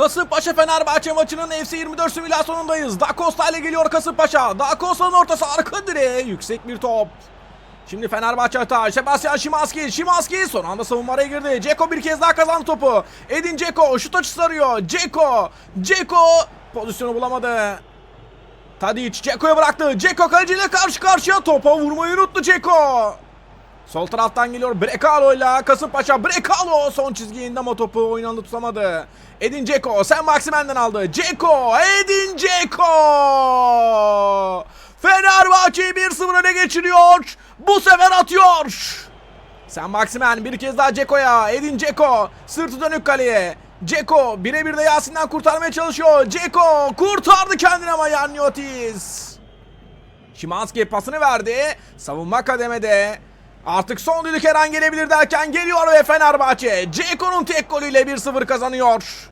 Kasımpaşa Fenerbahçe maçının FC 24 simülasyonundayız. Da Costa ile geliyor Kasımpaşa. Da Costa'nın ortası arka direğe yüksek bir top. Şimdi Fenerbahçe hata. Sebastian Şimanski. Şimanski son anda savunmaya girdi. Ceko bir kez daha kazandı topu. Edin Ceko şut açısı arıyor. Ceko. Ceko pozisyonu bulamadı. Tadic Ceko'ya bıraktı. Ceko kaleciyle karşı karşıya topa vurmayı unuttu Ceko. Sol taraftan geliyor Brekalo ile Kasımpaşa. Brekalo son çizgiye indi topu oynandı tutamadı. Edin Ceko sen Maximen'den aldı. Ceko Edin Ceko. Fenerbahçe'yi 1-0 öne geçiriyor. Bu sefer atıyor. Sen Maximen bir kez daha Ceko'ya. Edin Ceko sırtı dönük kaleye. Ceko birebir de Yasin'den kurtarmaya çalışıyor. Ceko kurtardı kendini ama Yanyotis. Şimanski pasını verdi. Savunma kademede. Artık son düdük her an gelebilir derken geliyor ve Fenerbahçe. Ceko'nun tek golüyle 1-0 kazanıyor.